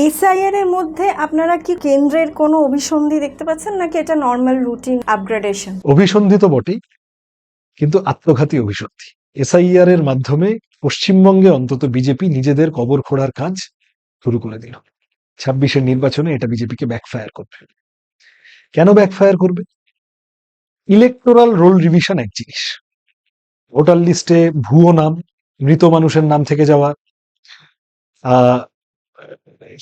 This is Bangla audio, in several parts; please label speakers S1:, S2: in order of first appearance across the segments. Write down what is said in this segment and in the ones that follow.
S1: এসআইআর এর মধ্যে আপনারা কি কেন্দ্রের কোনো অভিসন্ধি দেখতে পাচ্ছেন, নাকি এটা নর্মাল রুটিন আপগ্রেডেশন
S2: অভিসন্ধি তো বটেই, কিন্তু আত্মঘাতী অভিসন্ধি। এসআইআর এর মাধ্যমে পশ্চিমবঙ্গে অন্তত বিজেপি নিজেদের কবর খোঁড়ার কাজ শুরু করে দিল। ছাব্বিশের নির্বাচনে এটা বিজেপিকে ব্যাকফায়ার করবে। কেন ব্যাকফায়ার করবে? ইলেকটোরাল রোল রিভিশন এক জিনিস। ভোটার লিস্টে ভুয়ো নাম, মৃত মানুষের নাম থেকে যাওয়া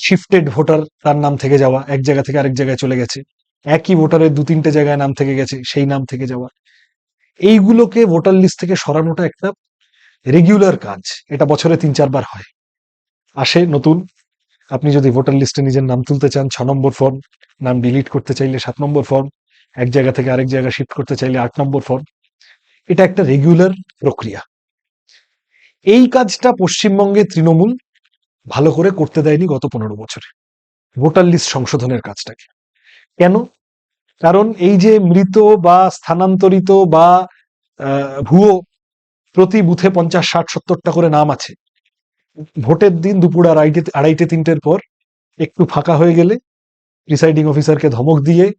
S2: শিফটেড ভোটার তার নাম থেকে যাওয়া, এক জায়গা থেকে আরেক জায়গায় চলে গেছে। একই ভোটারের দু তিনটে জায়গায় নাম থেকে গেছে, সেই নাম থেকে যাওয়া। এইগুলোকে ভোটার লিস্ট থেকে সরানোটা একটা রেগুলার কাজ, এটা বছরে তিন চারবার হয়। আসে নতুন, আপনি যদি ভোটার লিস্টে নিজের নাম তুলতে চান, ছ নম্বর ফর্ম নাম ডিলিট করতে চাইলে সাত নম্বর ফর্ম এক জায়গা থেকে আরেক জায়গায় শিফট করতে চাইলে আট নম্বর ফর্ম এটা একটা রেগুলার প্রক্রিয়া। এই কাজটা পশ্চিমবঙ্গে তৃণমূল ভালো করে করতে দেয়নি গত পনেরো বছরে। ভোটার লিস্ট সংশোধনের কাজটাকে। কেন? কারণ এই যে মৃত বা স্থানান্তরিত বা ভুয়ো প্রতি বুথে পঞ্চাশ, ষাট, সত্তরটা করে নাম আছে। ভোটের দিন দুপুর আড়াইটে আড়াইটে, তিনটের পর একটু ফাঁকা হয়ে গেলে প্রিসাইডিং অফিসারকে ধমক দিয়ে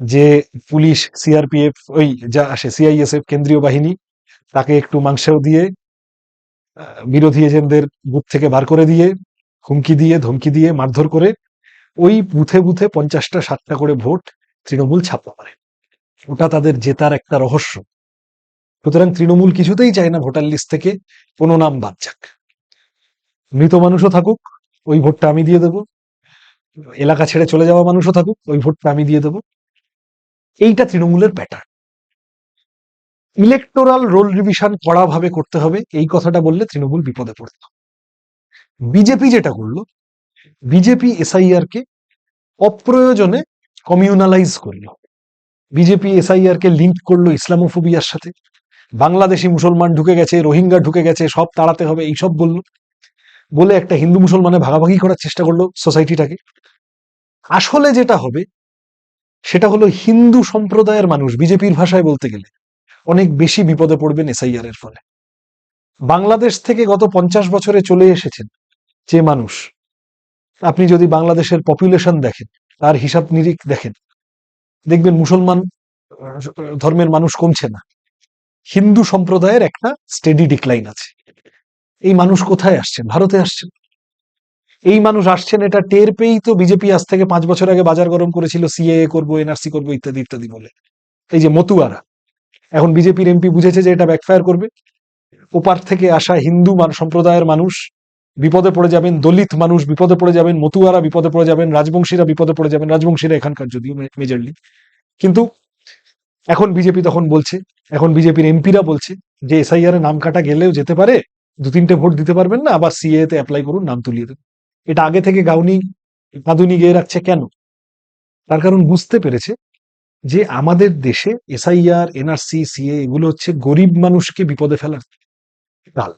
S2: যে পুলিশ, সিআরপিএফ, ওই যা আসে, সিআইএসএফ, কেন্দ্রীয় বাহিনী, তাকে একটু মাংসেও দিয়ে বিরোধী এজেন্টদের বুথ থেকে বার করে দিয়ে, হুমকি দিয়ে, ধমকি দিয়ে, মারধর করে ওই বুথে বুথে পঞ্চাশটা, ষাটটা করে ভোট তৃণমূল ছাপা পারে। ওটা তাদের জেতার একটা রহস্য। সুতরাং তৃণমূল কিছুতেই চায় না ভোটার লিস্ট থেকে কোনো নাম বাদ যাক। মৃত মানুষও থাকুক, ওই ভোটটা আমি দিয়ে দেব। এলাকা ছেড়ে চলে যাওয়া মানুষও থাকুক, ওই ভোটটা আমি দিয়ে দেব। এইটা তৃণমূলের প্যাটার্ন ইলেকটোরাল রোল রিভিশন কড়াভাবে করতে হবে, এই কথাটা বললে তৃণমূল বিপদে পড়ত বিজেপি যেটা করল, বিজেপি এসআইআর কে অপ্রয়োজনে কমিউনালাইজ করল। বিজেপি এসআইআর কে লিঙ্ক করল ইসলামোফোবিয়ার সাথে। বাংলাদেশি মুসলমান ঢুকে গেছে, রোহিঙ্গা ঢুকে গেছে, সব তাড়াতে হবে, এইসব বলল। বলে একটা হিন্দু মুসলমানে ভাগাভাগি করার চেষ্টা করল সোসাইটিটাকে আসলে যেটা হবে, সেটা হলো হিন্দু সম্প্রদায়ের মানুষ, বিজেপির ভাষায় বলতে গেলে অনেক বেশি বিপদে পড়বেন এসআইআর এর ফলে। বাংলাদেশ থেকে গত পঞ্চাশ বছরে চলে এসেছেন যে মানুষ, আপনি যদি বাংলাদেশের পপুলেশন দেখেন, তার হিসাব নিরিখ দেখেন, দেখবেন মুসলমান ধর্মের মানুষ কমছে না। হিন্দু সম্প্রদায়ের একটা স্টেডি ডিক্লাইন আছে। এই মানুষ কোথায় আসছেন? ভারতে আসছেন। এই মানুষ আসছেন, এটা টের পেয়েই তো বিজেপি আজ থেকে পাঁচ বছর আগে বাজার গরম করেছিল সিএএ করব এনআরসি করব, ইত্যাদি ইত্যাদি বলে। এই যে মতুয়ারা এখন বিজেপির এমপি বুঝেছে যে এটা ব্যাকফায়ার করবে। ওপার থেকে আসা হিন্দু মান- সম্প্রদায়ের মানুষ বিপদে পড়ে যাবেন, দলিত মানুষ বিপদে পড়ে যাবেন, মতুয়ারা বিপদে পড়ে যাবেন, রাজবংশীরা বিপদে পড়ে যাবেন, রাজবংশীরা এখানকার যদিও মেজরলি কিন্তু এখন বিজেপি তখন বলছে, এখন বিজেপির এমপিরা বলছে যে এসআইআর নাম কাটা গেলেও যেতে পারে দু তিনটে ভোট দিতে পারবেন না, আবার সিএ তে অ্যাপ্লাই করুন, নাম তুলিয়ে দেন। এটা আগে থেকে গাউনি কাঁদুনি গিয়ে রাখছে কেন? তার কারণ বুঝতে পেরেছে যে আমাদের দেশে এসআইআর, এনআরসি, সিএ এগুলো হচ্ছে গরিব মানুষকে বিপদে ফেলার ডাল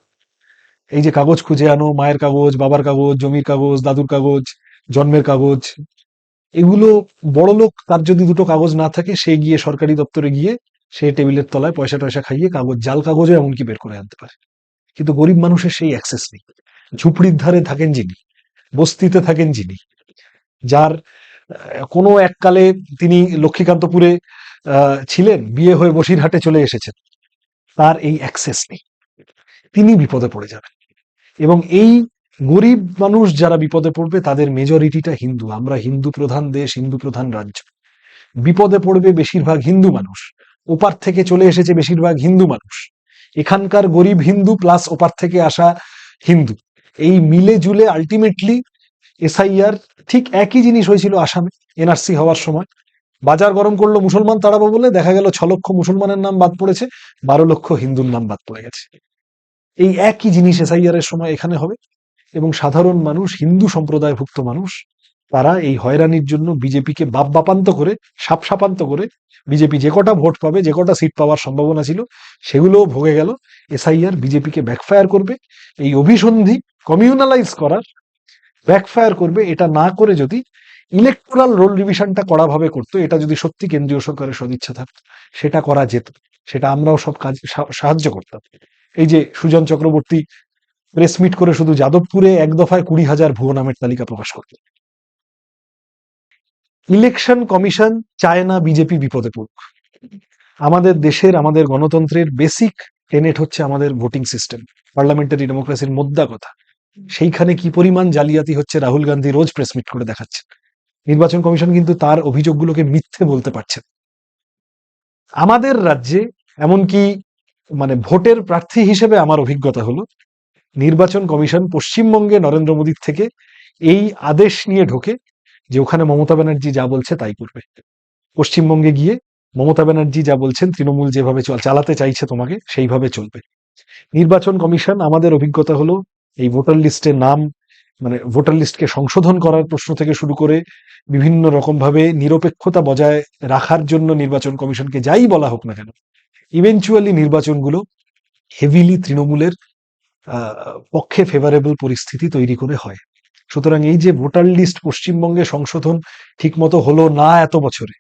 S2: এই যে কাগজ খুঁজে আনো, মায়ের কাগজ, বাবার কাগজ, জমির কাগজ, দাদুর কাগজ, জন্মের কাগজ, এগুলো বড় লোক তার যদি দুটো কাগজ না থাকে, সে গিয়ে সরকারি দপ্তরে গিয়ে সে টেবিলের তলায় পয়সা টয়সা খাইয়ে কাগজ, জাল কাগজও এমনকি বের করে আনতে পারে। কিন্তু গরিব মানুষের সেই অ্যাক্সেস নেই। ঝুপড়ির ধারে থাকেন যিনি, বস্তিতে থাকেন যিনি, যার কোনো এককালে তিনি লক্ষ্মীকান্তপুরে ছিলেন, বিয়ে হয়ে বসিরহাটে চলে এসেছেন। তার এই অ্যাক্সেস নেই। তিনি বিপদে পড়ে যাবেন। এবং এই গরিব মানুষ যারা বিপদে পড়বে, তাদের মেজরিটিটা হিন্দু। আমরা হিন্দু প্রধান দেশ, হিন্দু প্রধান রাজ্য। বিপদে পড়বে বেশিরভাগ হিন্দু মানুষ। ওপার থেকে চলে এসেছে বেশিরভাগ হিন্দু মানুষ। এখানকার গরিব হিন্দু প্লাস ওপার থেকে আসা হিন্দু। এই মিলে জুলে আলটিমেটলি এসআইআর ঠিক একই জিনিস হয়েছিল আসামে, এনআরসি হওয়ার সময়। বাজার গরম করল মুসলমান তাড়াবো বলে, দেখা গেল ছ লক্ষ মুসলমানের নাম বাদ পড়েছে, বারো লক্ষ হিন্দুর নাম বাদ পড়ে গেছে। এই একই জিনিস এসআইআর এর সময় এখানে হবে এবং সাধারণ মানুষ, হিন্দু সম্প্রদায়ভুক্ত মানুষ, তারা এই হয়রানির জন্য বিজেপিকে বাপ বাপান্ত করে সাপ সাপান্ত করে বিজেপি যে কটা ভোট পাবে, যে কটা সিট পাওয়ার সম্ভাবনা ছিল, সেগুলোও ভোগে গেল। এসআইআর বিজেপিকে ব্যাকফায়ার করবে। এই অভিসন্ধি কমিউনালাইজ করার ব্যাকফায়ার করবে, এটা না করে যদি ইলেকটোরাল রোল রিভিশনটা কড়াভাবে করতো, এটা যদি সত্যি কেন্দ্রীয় সরকারের সদিচ্ছা থাকতো, সেটা করা যেত, সেটা আমরাও সব কাজ সাহায্য করতাম। এই যে সুজন চক্রবর্তী প্রেস মিট করে শুধু যাদবপুরে এক দফায় কুড়ি হাজার ভুয়ো নামের তালিকা প্রকাশ করতে ইলেকশন কমিশন চায় না বিজেপি বিপদে পড়ুক। আমাদের দেশের, আমাদের গণতন্ত্রের বেসিক টেনেট হচ্ছে আমাদের ভোটিং সিস্টেম পার্লামেন্টারি ডেমোক্রেসির মোদ্দা কথা। সেইখানে কি পরিমাণ জালিয়াতি হচ্ছে রাহুল গান্ধী রোজ প্রেস মিট করে দেখাচ্ছেন। নির্বাচন কমিশন কিন্তু তার অভিযোগগুলোকে মিথ্যে বলতে পারছেন আমাদের রাজ্যে এমনকি মানে ভোটের প্রার্থী হিসেবে আমার অভিজ্ঞতা হলো, নির্বাচন কমিশন পশ্চিমবঙ্গে নরেন্দ্র মোদীর থেকে এই আদেশ নিয়ে ঢোকে যে ওখানে মমতা ব্যানার্জি যা বলছে তাই করবে। পশ্চিমবঙ্গে গিয়ে মমতা ব্যানার্জি যা বলছেন, তৃণমূল যেভাবে চালাতে চাইছে তোমাকে, সেইভাবে চলবে। নির্বাচন কমিশন আমাদের অভিজ্ঞতা হলো এই ভোটার লিস্টের নাম মানে ভোটার লিস্টকে সংশোধন করার প্রশ্ন থেকে শুরু করে বিভিন্ন রকম ভাবে নিরপেক্ষতা বজায় রাখার জন্য নির্বাচন কমিশনকে যাই বলা হোক না কেন ইভেনচুয়ালি নির্বাচনগুলো হেভিলি তৃণমূলের পক্ষে ফেভারেবল পরিস্থিতি তৈরি করে হয়। সুতরাং এই যে ভোটার লিস্ট পশ্চিমবঙ্গে সংশোধন ঠিকমতো হলো না এত বছরে,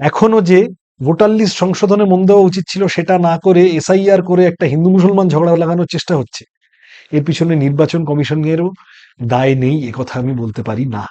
S2: এখনও যে ভোটার লিস্ট সংশোধনে মন দেওয়া উচিত ছিল সেটা না করে এসআইআর করে একটা হিন্দু মুসলমান ঝগড়া লাগানোর চেষ্টা হচ্ছে। এর পিছনে নির্বাচন কমিশনেরও দায় নেই একথা আমি বলতে পারি না।